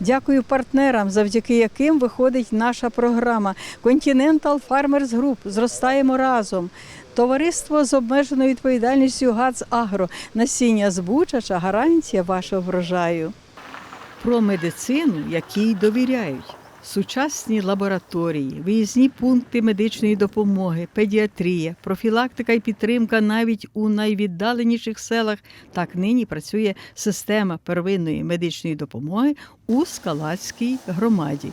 Дякую партнерам, завдяки яким виходить наша програма Continental Farmers Group. Зростаємо разом. Товариство з обмеженою відповідальністю ГАЦ Агро. Насіння збучача гарантія вашого врожаю. Про медицину, якій довіряють. Сучасні лабораторії, виїзні пункти медичної допомоги, педіатрія, профілактика і підтримка навіть у найвіддаленіших селах. Так нині працює система первинної медичної допомоги у Скалацькій громаді.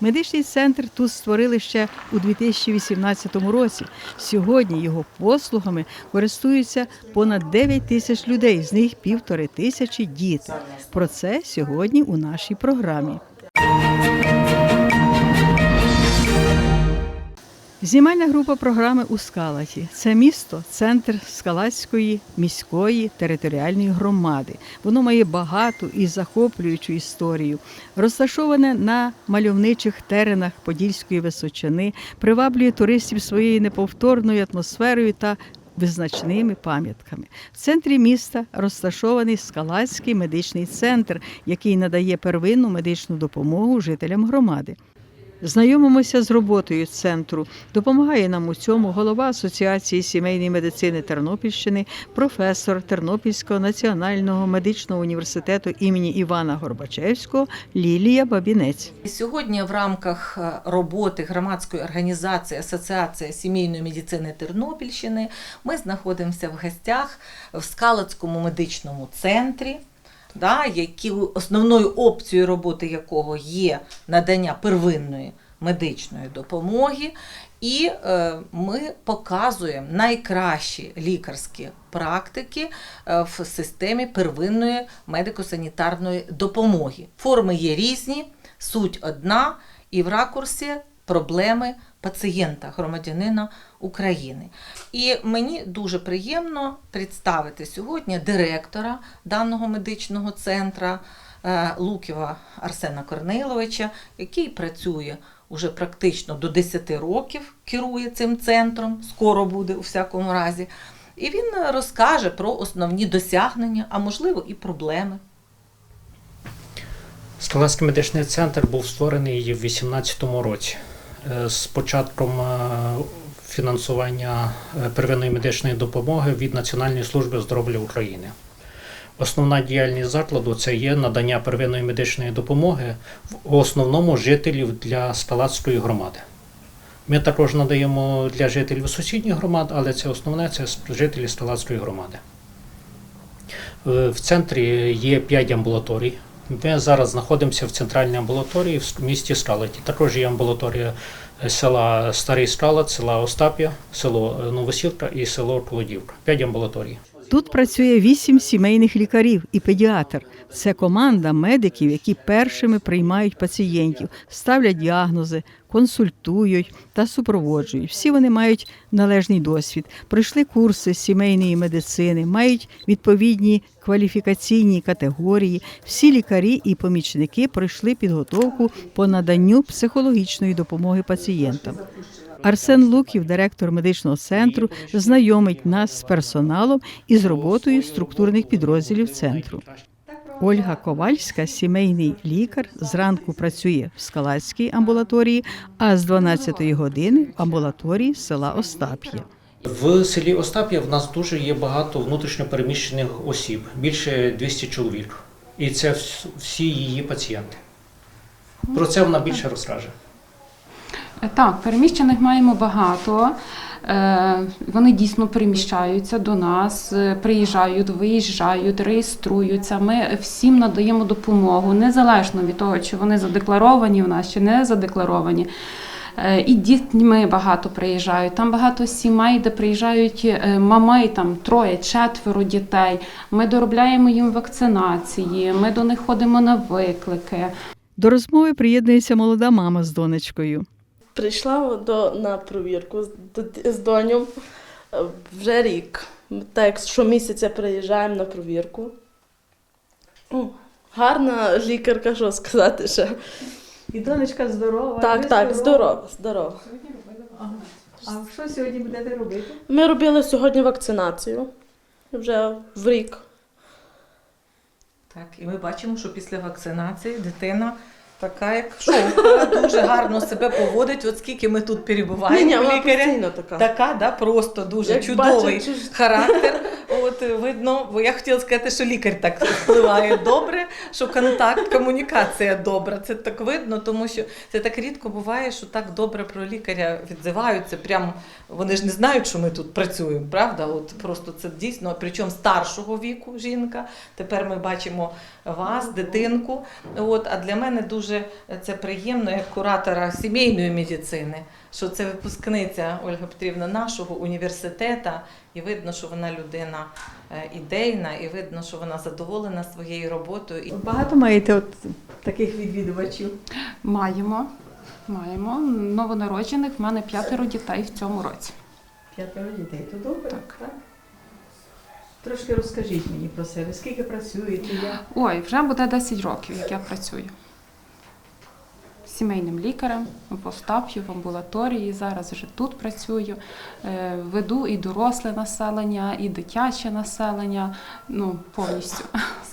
Медичний центр тут створили ще у 2018 році. Сьогодні його послугами користуються понад 9 тисяч людей, з них півтори тисячі діти. Про це сьогодні у нашій програмі. Знімальна група програми у Скалаті. Це місто, центр Скалацької міської територіальної громади. Воно має багату і захоплюючу історію. Розташоване на мальовничих теренах Подільської височини, приваблює туристів своєю неповторною атмосферою та визначними пам'ятками. В центрі міста розташований Скалацький медичний центр, який надає первинну медичну допомогу жителям громади. Знайомимося з роботою центру. Допомагає нам у цьому голова Асоціації сімейної медицини Тернопільщини, професор Тернопільського національного медичного університету імені Івана Горбачевського Лілія Бабінець. Сьогодні в рамках е, роботи громадської організації Асоціація сімейної медицини Тернопільщини ми знаходимося в гостях в Скалацькому медичному центрі. Да, які основною опцією роботи якого є надання первинної медичної допомоги, і е, ми показуємо найкращі лікарські практики е, в системі первинної медико-санітарної допомоги. Форми є різні, суть одна, і в ракурсі проблеми пацієнта, громадянина України. І мені дуже приємно представити сьогодні директора даного медичного центру е, Луківа Арсена Корниловича, який працює уже практично до 10 років, керує цим центром, скоро буде у всякому разі. І він розкаже про основні досягнення, а можливо і проблеми. Скалацький медичний центр був створений в 2018 році. Е, З початком е, фінансування е, первинної медичної допомоги від Національної служби здоров'я України. Основна діяльність закладу це є надання первинної медичної допомоги в основному жителів для Скалацької громади. Ми також надаємо для жителів сусідніх громад, але це основне це жителі Скалацької громади. В центрі є 5 амбулаторій. Ми зараз знаходимося в центральній амбулаторії в місті Скалаті. Також є амбулаторія е, села Старий Скалат, села Остап'я, село е, Новосілка і село Колодівка. П'ять амбулаторій. Тут працює вісім сімейних лікарів і педіатр. Це команда медиків, які першими приймають пацієнтів, ставлять діагнози, консультують та супроводжують. Всі вони мають належний досвід, пройшли курси сімейної медицини, мають відповідні кваліфікаційні категорії. Всі лікарі і помічники пройшли підготовку по наданню психологічної допомоги пацієнтам. Арсен Луків, директор медичного центру, знайомить нас з персоналом і з роботою структурних підрозділів центру. Ольга Ковальська, сімейний лікар, зранку працює в Скалацькій амбулаторії, а з 12-ї години в амбулаторії села Остап'я. В селі Остап'я в нас дуже є багато внутрішньопереміщених осіб, більше 200 чоловік. І це всі її пацієнти. Про це вона більше розкаже. Так, переміщених маємо багато. Е, Вони дійсно переміщаються до нас, е, приїжджають, виїжджають, реєструються. Ми всім надаємо допомогу, незалежно від того, чи вони задекларовані в нас, чи не задекларовані. Е, І дітьми багато приїжджають. Там багато сімей, де приїжджають мами, там троє, четверо дітей. Ми доробляємо їм вакцинації, ми до них ходимо на виклики. До розмови приєднується молода мама з донечкою. Прийшла до, на провірку з, з доню. Е, Вже рік. Так як щомісяця приїжджаємо на провірку. Ну, гарна лікарка, що сказати ще. І донечка здорова. Так, ви так, здорові. здорово, здорово. Ага. А що сьогодні будете робити? Ми робили сьогодні вакцинацію. Вже в рік. Так, і ми бачимо, що після вакцинації дитина така, як шовка, дуже гарно себе поводить. От скільки ми тут перебуваємо у лікаря. така. Така, да, просто дуже Як чудовий чуж- характер. От видно, бо я хотіла сказати, що лікар так впливає добре, що контакт, комунікація добра. Це так видно, тому що це так рідко буває, що так добре про лікаря відзиваються. Прям вони ж не знають, що ми тут працюємо, правда? От просто це дійсно, причому старшого віку жінка. Тепер ми бачимо вас, дитинку. От, а для мене дуже це приємно як куратора сімейної медицини, що це випускниця Ольга Петрівна нашого університету, і видно, що вона людина е, ідейна, і видно, що вона задоволена своєю роботою. І Багато маєте от таких відвідувачів. Маємо. Маємо новонароджених. В мене п'ятеро дітей в цьому році. П'ятеро дітей. То добре? Так. Трошки розкажіть мені про себе. Скільки працюєте? Як? Ой, вже буде 10 років, як я працюю. Сімейним лікарем в Остап'ю, в амбулаторії. Зараз вже тут працюю. Е, Веду і доросле населення, і дитяче населення. Ну, повністю.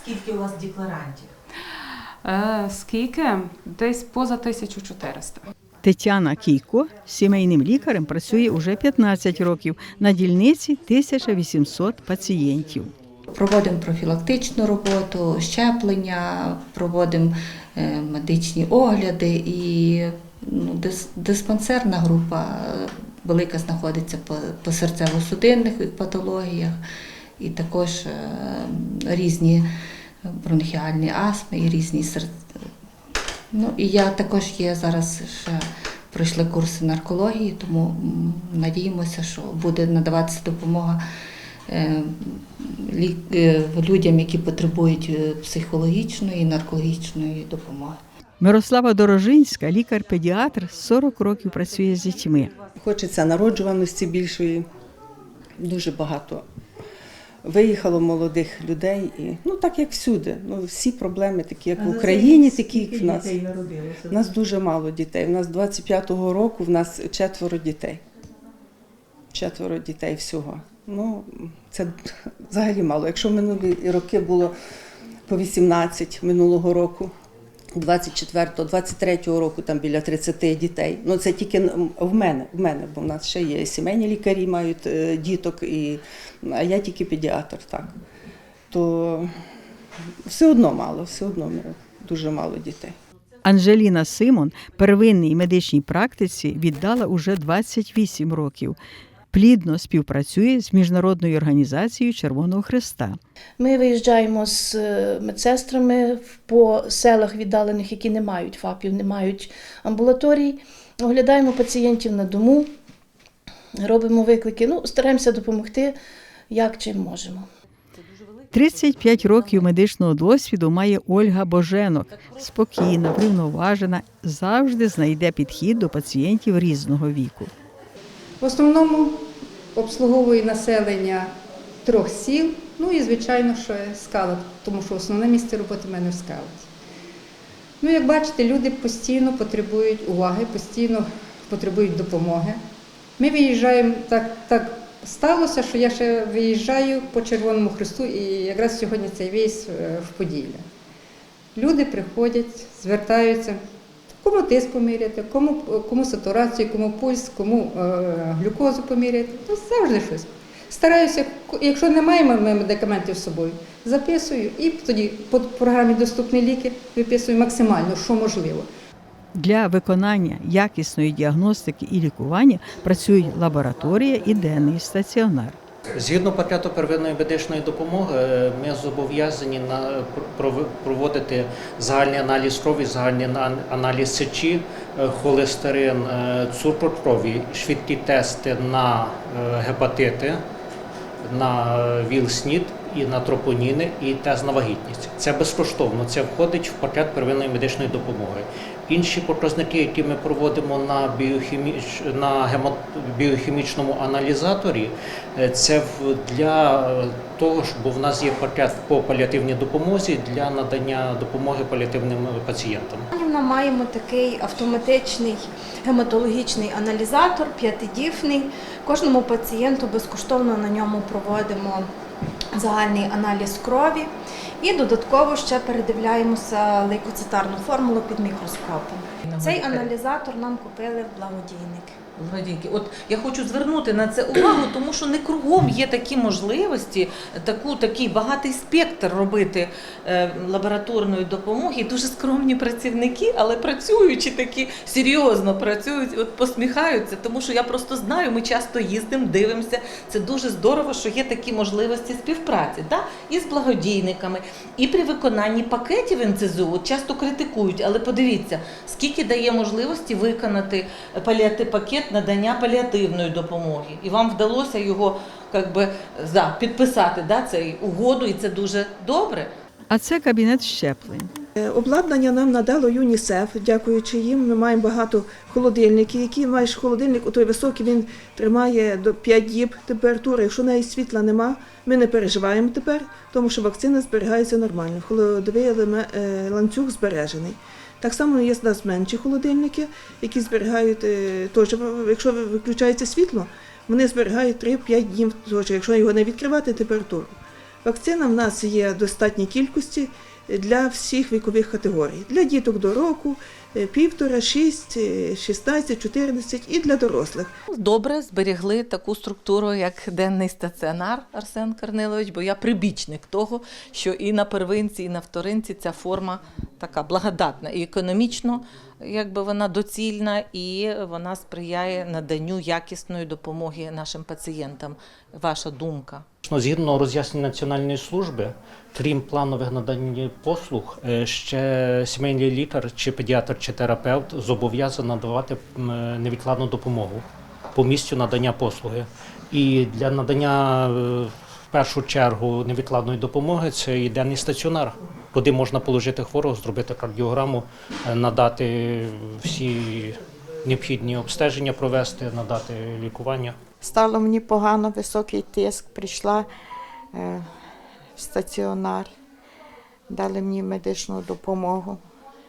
скільки у вас декларантів? Е, Скільки? Десь поза 1400. Тетяна Кійко сімейним лікарем працює уже 15 років. На дільниці 1800 пацієнтів. Проводимо профілактичну роботу, щеплення, проводимо е, медичні огляди і ну, диспансерна група е, велика знаходиться по, серцево-судинних патологіях, і також е, різні бронхіальні астми і різні. Ну і я також є зараз ще пройшли курси наркології, тому надіємося, що буде надаватися допомога е, е, людям, які потребують е, психологічної і наркологічної допомоги. Мирослава Дорожинська, лікар-педіатр, 40 років працює з дітьми. Хочеться народжуваності більшої, дуже багато. Виїхало молодих людей, і ну так як всюди. Ну всі проблеми такі, як в Україні, такі як в нас. народилося? У нас дуже мало дітей. У нас 25-го року в нас четверо дітей. Четверо дітей всього. Ну, це взагалі мало. Якщо в минулі роки було по 18 минулого року, 24-го, 23-го року там біля 30 дітей. Ну це тільки в мене, в мене, бо в нас ще є сімейні лікарі, мають е, діток, і, а я тільки педіатр, так. То все одно мало, все одно дуже мало дітей. Анжеліна Симон первинній медичній практиці віддала уже 28 років. Плідно співпрацює з міжнародною організацією Червоного Христа. Ми виїжджаємо з е, медсестрами по селах віддалених, які не мають ФАПів, не мають амбулаторій. Оглядаємо пацієнтів на дому, робимо виклики. Ну, стараємося допомогти, як чим можемо. 35 років медичного досвіду має Ольга Боженок. Спокійна, врівноважена, завжди знайде підхід до пацієнтів різного віку. В основному обслуговую населення трьох сіл, ну і, звичайно, що скала, тому що основне місце роботи в мене в скалаті. Ну, як бачите, люди постійно потребують уваги, постійно потребують допомоги. Ми виїжджаємо, так, так сталося, що я ще виїжджаю по Червоному Христу, і якраз сьогодні цей виїзд е, в Поділля. Люди приходять, звертаються, кому тиск поміряти, кому, кому сатурацію, кому пульс, кому е, глюкозу поміряти. То завжди щось. Стараюся, якщо не маємо ми медикаментів з собою, записую і тоді по програмі Доступні ліки виписую максимально, що можливо. Для виконання якісної діагностики і лікування працюють лабораторія і денний стаціонар. Згідно пакету первинної медичної допомоги, е, ми зобов'язані на пров- проводити загальний аналіз крові, загальний аналіз сечі, е, холестерин, е, цукор крові, швидкі тести на гепатити, на ВІЛ-СНІД і на тропоніни, і тест на вагітність. Це безкоштовно. Це входить в пакет первинної медичної допомоги. Інші показники, які ми проводимо на біохіміч... на гемо... біохімічному аналізаторі, е, це для е, того, бо в нас є пакет по паліативній допомозі для надання допомоги паліативним пацієнтам. Ми маємо такий автоматичний гематологічний аналізатор, п'ятидіфний. Кожному пацієнту безкоштовно на ньому проводимо загальний аналіз крові і додатково ще передивляємося лейкоцитарну формулу під мікроскопом. Цей аналізатор нам купили в благодійники. Владінки, от я хочу звернути на це увагу, тому що не кругом є такі можливості, таку такий багатий спектр робити е, лабораторної допомоги. Дуже скромні працівники, але працюючи такі серйозно працюють, от посміхаються, тому що я просто знаю, ми часто їздимо, дивимося. Це дуже здорово, що є такі можливості співпраці, да? і з благодійниками, і при виконанні пакетів НЦЗУ часто критикують, але подивіться, скільки дає можливості виконати паліати пакет надання паліативної допомоги. І вам вдалося його як би, да, підписати да, цей угоду, і це дуже добре. А це кабінет щеплень. Е, Обладнання нам надало ЮНІСЕФ, дякуючи їм. Ми маємо багато холодильників, які маєш холодильник, той високий, він тримає до 5 діб температури. Якщо навіть світла нема, ми не переживаємо тепер, тому що вакцина зберігається нормально. Холодовий е, ланцюг збережений. Так само є в нас менші холодильники, які зберігають е, теж, якщо виключається світло, вони зберігають 3-5 днів, якщо його не відкривати температуру. Вакцина в нас є достатній кількості для всіх вікових категорій. Для діток до року, півтора, шість, шістнадцять, 16, 14 і для дорослих. Добре зберігли таку структуру, як денний стаціонар Арсен Корнилович, бо я прибічник того, що і на первинці, і на вторинці ця форма така благодатна і економічно, якби вона доцільна, і вона сприяє наданню якісної допомоги нашим пацієнтам. Ваша думка? Згідно роз'яснень Національної служби, крім планових надань послуг, е, ще сімейний лікар, чи педіатр, чи терапевт зобов'язаний надавати невідкладну допомогу по місцю надання послуги. І для надання е, першу чергу невідкладної допомоги це і денний стаціонар, куди можна положити хворого, зробити кардіограму, е, надати всі необхідні обстеження, провести, надати лікування. Стало мені погано, високий тиск, прийшла е, в стаціонар, дали мені медичну допомогу,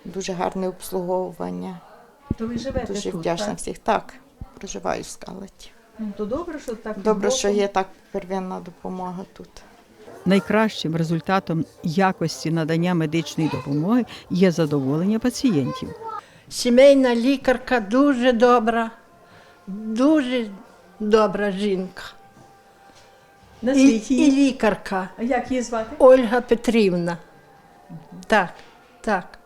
дуже гарне обслуговування. То ви живете Дуже тут, вдячна так? всіх. Так, проживаю в скалаті. Ну, то добре, що так. Добре, що є так первинна допомога тут. Найкращим результатом якості надання медичної допомоги є задоволення пацієнтів. Сімейна лікарка дуже добра, дуже добра жінка. І, і лікарка А як її звати? Ольга Петрівна. Так, так.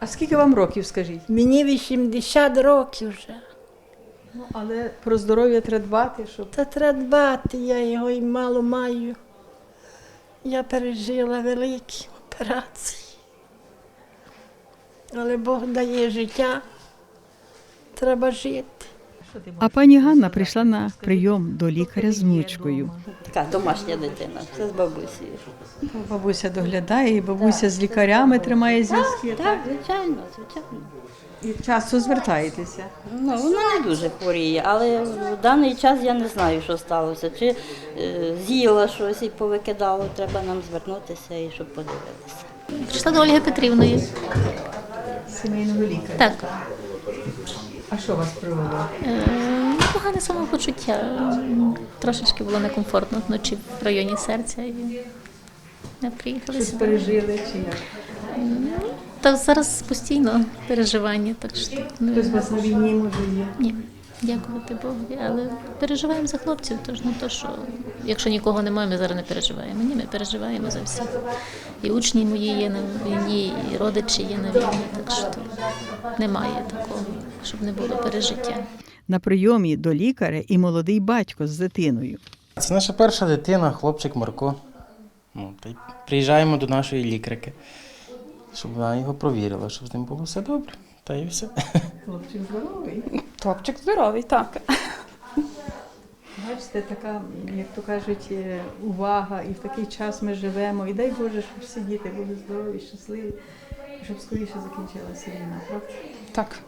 А скільки вам років, скажіть? Мені 80 років вже. Ну, але про здоров'я треба дбати, щоб Та треба дбати, я його і мало маю. Я пережила великі операції. Але Бог дає життя, треба жити. А пані Ганна прийшла на прийом до лікаря з внучкою. Така домашня дитина, це з бабусею. Бабуся доглядає, і бабуся з лікарями тримає зв'язки. Так, звичайно, звичайно. І часто звертаєтеся. Ну, вона не дуже хворіє, але в даний час я не знаю, що сталося. Чи е, з'їла щось і повикидало, треба нам звернутися і щоб подивилися. Прийшла до Ольги Петрівної. Сімейного лікаря. Так. А що вас привело? Е, Погане самопочуття. Трошечки було некомфортно вночі в районі серця і приїхали Щось пережили чи як? Та зараз постійно переживання, так що не- Хтось у вас на війні може є? Ні, дякувати Богові. Але переживаємо за хлопців, тож не то, що якщо нікого немає, ми зараз не переживаємо. Ні, ми переживаємо за всіх. І учні мої є на війні, і родичі є на війні, так що немає такого, щоб не було пережиття. На прийомі до лікаря і молодий батько з дитиною. Це наша перша дитина, хлопчик Марко. Ну, та й приїжджаємо до нашої лікарки, щоб вона його провірила, щоб з ним було все добре. Та і все. Хлопчик здоровий. Топчик здоровий, так. Бачите, така, як то кажуть, е, увага, і в такий час ми живемо. І дай Боже, щоб всі діти були здорові, щасливі, щоб скоріше закінчилася війна, правда? Так.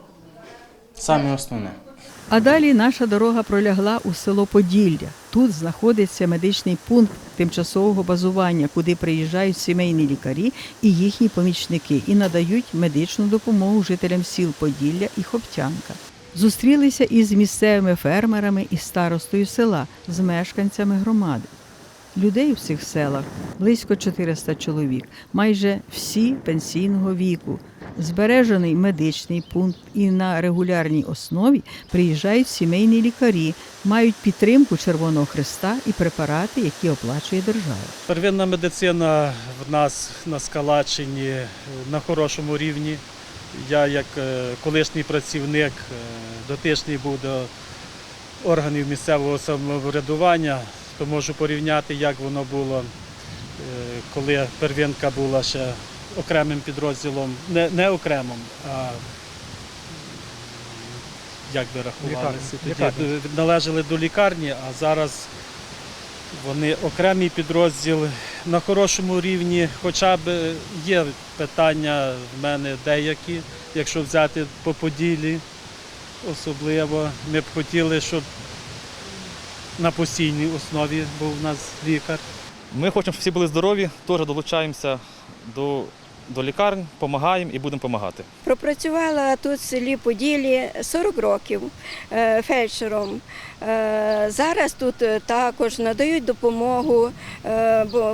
Саме основне. А далі наша дорога пролягла у село Поділля. Тут знаходиться медичний пункт тимчасового базування, куди приїжджають сімейні лікарі і їхні помічники і надають медичну допомогу жителям сіл Поділля і Хоптянка. Зустрілися із місцевими фермерами і старостою села, з мешканцями громади. Людей у цих селах близько 400 чоловік, майже всі пенсійного віку. Збережений медичний пункт і на регулярній основі приїжджають сімейні лікарі, мають підтримку Червоного Христа і препарати, які оплачує держава. Первинна медицина в нас на Скалачині е, на хорошому рівні. Я як е, колишній працівник е, дотичний був до органів місцевого самоврядування, то можу порівняти, як воно було, коли первинка була ще окремим підрозділом, не, не окремим, а як би рахувалися тоді, Лікарні. належали до лікарні, а зараз вони окремий підрозділ на хорошому рівні, хоча б є питання в мене деякі, якщо взяти по поділі особливо. Ми б хотіли, щоб на постійній основі був у нас лікар. Ми хочемо, щоб всі були здорові, теж долучаємося до, до лікарень, допомагаємо і будемо допомагати. Пропрацювала тут в селі Поділі 40 років е, фельдшером. Е, Зараз тут е, також надають допомогу,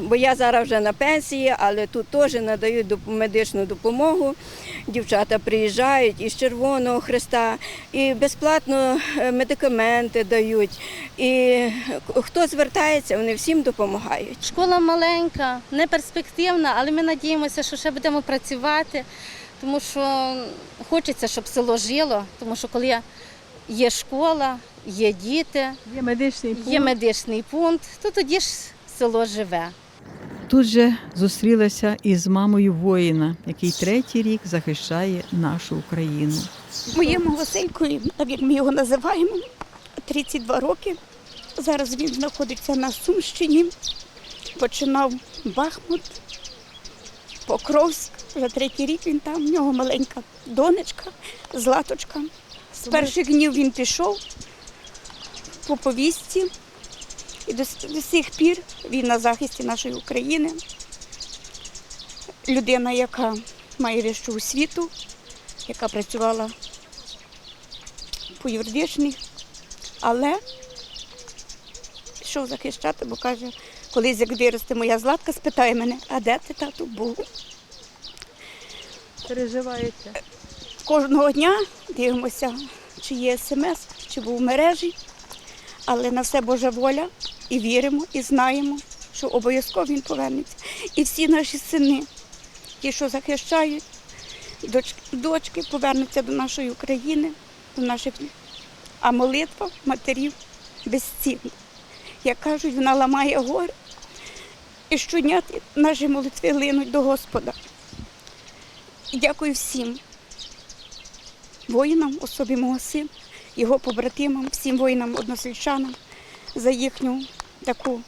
бо, я зараз вже на пенсії, але тут теж надають медичну допомогу. Дівчата приїжджають із Червоного Христа і безплатно медикаменти дають. І хто звертається, вони всім допомагають. Школа маленька, не перспективна, але ми надіємося, що ще будемо працювати, тому що хочеться, щоб село жило, тому що коли є школа, є діти, є медичний пункт, є медичний пункт то тоді ж село живе. Тут же зустрілася із мамою воїна, який третій рік захищає нашу Україну. Моєму Василькові, так як ми його називаємо, 32 роки. Зараз він знаходиться на Сумщині. Починав Бахмут, Покровськ. Вже третій рік він там. В нього маленька донечка, Златочка. З перших днів він пішов по повістці. І до, до сих пір він на захисті нашої України. Людина, яка має вищу освіту, яка працювала по юридичних, але пішов захищати, бо каже, колись як виросте моя Златка, спитає мене, а де ти тату був? Переживаєте? Кожного дня дивимося, чи є смс, чи був в мережі, але на все Божа воля і віримо, і знаємо, що обов'язково він повернеться. І всі наші сини, ті, що захищають, доч- дочки повернуться до нашої України, до наших. А молитва матерів безцінна. Як кажуть, вона ламає гори. І щодня наші молитви линуть до Господа. Дякую всім воїнам, особі мого сина, його побратимам, всім воїнам, односельчанам за їхню таку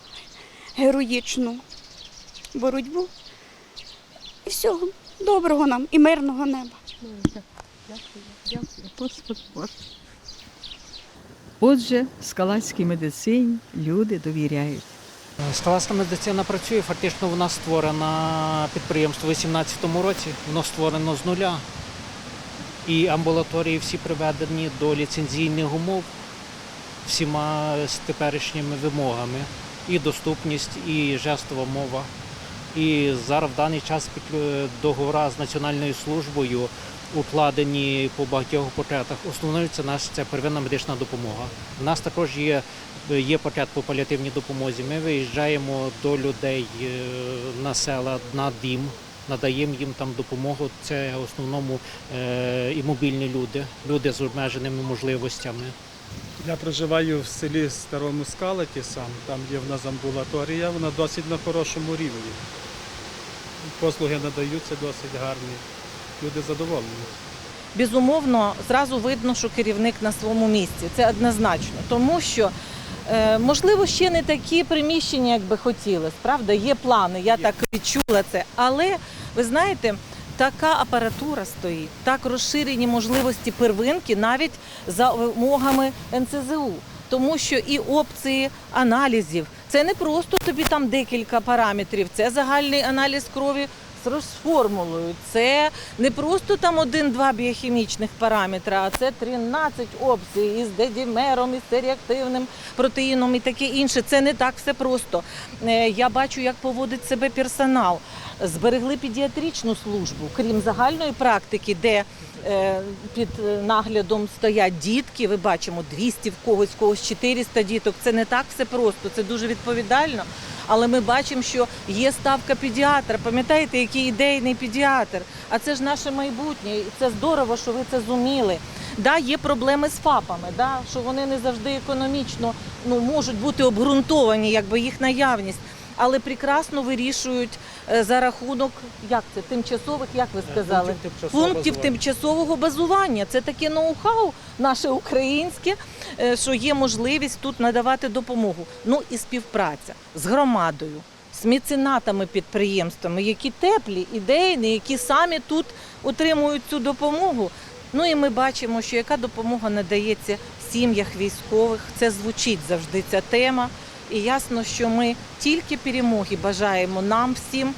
героїчну боротьбу. І всього доброго нам і мирного неба. Отже, скалацькій медицині люди довіряють. Скаласька медицина працює, фактично вона створена підприємство у 2018 році, воно створено з нуля. І амбулаторії всі приведені до ліцензійних умов всіма з теперішніми вимогами. І доступність, і жестова мова. І зараз в даний час підклю- договори з Національною службою укладені по багатьох пакетах. Основною це наш це первинна медична допомога. У нас також є, є пакет по паліативній допомозі. Ми виїжджаємо до людей е, на села на дім, надаємо їм там допомогу. Це в основному е, і мобільні люди, люди з обмеженими можливостями. Я проживаю в селі Старому Скалаті сам, там є в нас амбулаторія, вона досить на хорошому рівні. Послуги надаються досить гарні. Люди задоволені. Безумовно, зразу видно, що керівник на своєму місці. Це однозначно, тому що Е, Можливо, ще не такі приміщення, як би хотілося. Правда, є плани, я так відчула це. Але ви знаєте, така апаратура стоїть, так розширені можливості первинки навіть за вимогами НЦЗУ. Тому що і опції аналізів це не просто тобі там декілька параметрів, це загальний аналіз крові з розформулою Це не просто там один-два біохімічних параметри, а це 13 опцій із дедімером, із серіактивним протеїном і таке інше. Це не так все просто. Е, Я бачу, як поводить себе персонал. Зберегли педіатричну службу, крім загальної практики, де е, під е, наглядом стоять дітки. Ви бачимо 200 в когось, в когось 400 діток. Це не так все просто, це дуже відповідально. Але ми бачимо, що є ставка педіатра. Пам'ятаєте, який ідейний педіатр? А це ж наше майбутнє. І це здорово, що ви це зуміли. Да, є проблеми з ФАПами, да, що вони не завжди економічно ну, можуть бути обґрунтовані, якби їх наявність. Але прекрасно вирішують е, за рахунок як це тимчасових, як ви сказали, пунктів тимчасового пунктів базування. тимчасового базування. Це таке ноу-хау наше українське, е, що є можливість тут надавати допомогу. Ну і співпраця з громадою, з меценатами підприємствами, які теплі, ідейні, які самі тут отримують цю допомогу. Ну і ми бачимо, що яка допомога надається в сім'ях військових. Це звучить завжди ця тема. І ясно, що ми тільки перемоги бажаємо нам всім.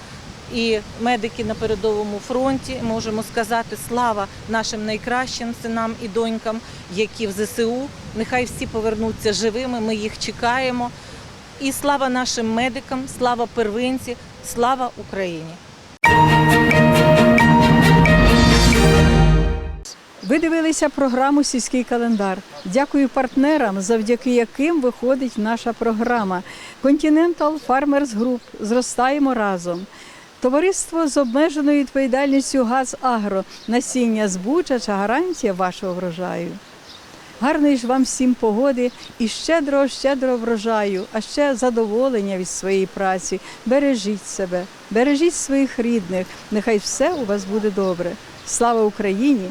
І медики на передовому фронті можемо сказати слава нашим найкращим синам і донькам, які в ЗСУ. Нехай всі повернуться живими. Ми їх чекаємо. І слава нашим медикам, слава первинці, слава Україні. Ви дивилися програму Сільський календар. Дякую партнерам, завдяки яким виходить наша програма. Continental Farmers Group. Зростаємо разом. Товариство з обмеженою відповідальністю ГАЗ Агро. Насіння збучача гарантія вашого врожаю. Гарної ж вам всім погоди і щедрого, щедрого врожаю, а ще задоволення від своєї праці. Бережіть себе, бережіть своїх рідних. Нехай все у вас буде добре. Слава Україні!